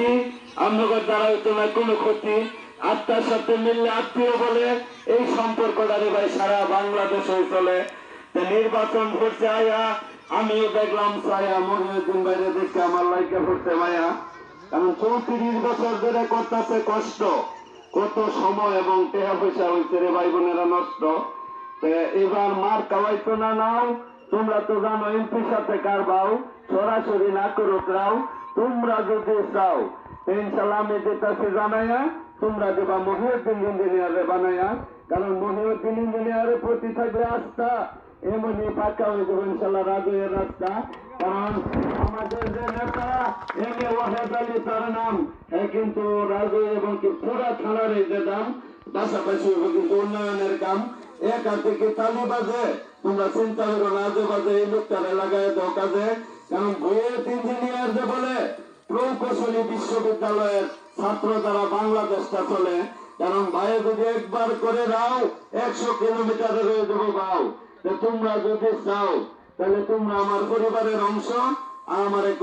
ক্ষতি আপনাদের দ্বারা হইতো না কোনো ক্ষতি। আত্মার সাথে মিললে আত্মীয় বলে। এই সম্পর্কটারে ভাই, সারা বাংলাদেশে চলে। নির্বাচন করছে আয়া। আমিও দেখলাম ছায়া মহিউদ্দিন বাইরে দেখে আমার লাইকে পড়তে মায়া। কারণ চৌত্রিশ বছর ধরে করতেছে কষ্ট। কত সময় এবং টেহা পয়সা হয়েছে রে ভাই বোনেরা নষ্ট। এবার মার কাওয়াইতো না নাও? তোমরা তো জানো, এমপির সাথে কার বাও সরাসরি না করুক রাও। তোমরা যদি চাও ইনশাল্লাহ আমি যেটাছে জানাইয়া, তোমরা দেবা মহিউদ্দিন ইঞ্জিনিয়ারে বানাইয়া, কারণ মহিউদ্দিন ইঞ্জিনিয়ারের প্রতি থাকবে আস্থা এমনই পাকা হয়ে যাবে ইনশাল্লাহ রাজুয়ের রাস্তা। কারণ আমাদের যে নেতা এম এ ওয়াহেদ আলী তার নাম কিন্তু রাজু এবং কি পুরা থানার এই যে দাম, পাশাপাশি কিন্তু উন্নয়নের কাম। এক হাতে কি তালি বাজে, তোমরা চিন্তা করো রাজু বাজে এই লোকটারে লাগাই দাও কাজে। কারণ বুয়েট ইঞ্জিনিয়ার বিশ্ববিদ্যালয়ের ছাত্র দ্বারা বাংলাদেশটা চলে কারণ ভাই যদি একবার করে দাও, একশো কিলোমিটারে রয়ে দেবো বাও তোমরা যদি চাও, তাহলে তোমরা আমার পরিবারের অংশ আমার এই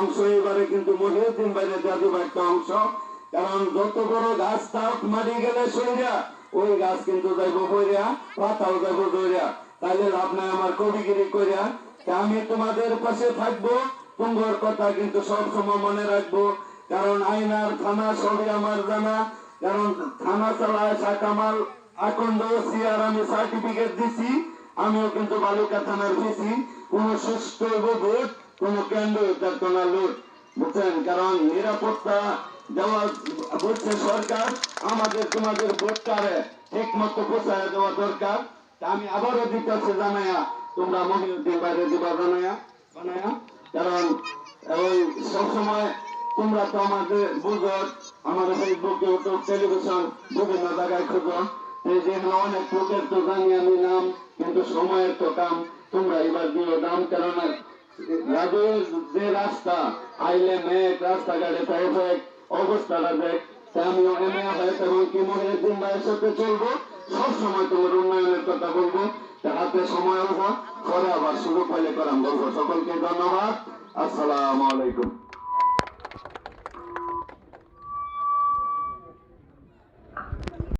অংশ, এবারে কিন্তু মহিউদ্দিন বাইরে যাদব একটা অংশ। কারণ যত বড় গাছ তাও মারি গেলে সইরা, ওই গাছ কিন্তু যাইব বইরা, পাতাও যাইব দইরা। তাইলে লাভ আমার কবিগিরি কইরা। আমি তোমাদের পাশে থাকব, তোমার কথা কিন্তু সব সময় মনে রাখব। কারণ আইনার থানা সবই আমার জানা। কারণ থানা চালায় শাকামাল আকন্দ সিআর আমি সার্টিফিকেট দিছি। আমিও কিন্তু বালুকা থানার দিছি কোন সুস্থ ভোট কোন কেন্দ্র থাকতো না লুট বুঝছেন? কারণ নিরাপত্তা দেওয়া বলছে সরকার। আমাদের তোমাদের ভোটটারে ঠিক মতো দেওয়া দরকার। আমি আবারও দিতেছে জানায়া। তোমরা মহিউদ্দিন বাইরে দিবা জানায়া বানায়া কারণ ওই সবসময় তোমরা তো আমাদের ফেসবুক ইউটিউব টেলিভিশন বিভিন্ন জায়গায় খুঁজো। এই যে এখানে অনেক লোকের তো জানি আমি নাম, কিন্তু সময়ের তো কাম। তোমরা এবার দিও দাম কেননা যে রাস্তা, আইলে মেঘ, রাস্তাঘাটে ট্রাফিক অবস্থাটা দেখ। আমিও এমএ হয়েছে এবং কি মহিউদ্দিন ভাইয়ের সাথে চলবো? সব সময় তোমার উন্নয়নের কথা বলব। হাতে সময় হব পরে আবার সুযোগ পাইলে করাম বলব। সকলকে ধন্যবাদ। আসসালামু আলাইকুম।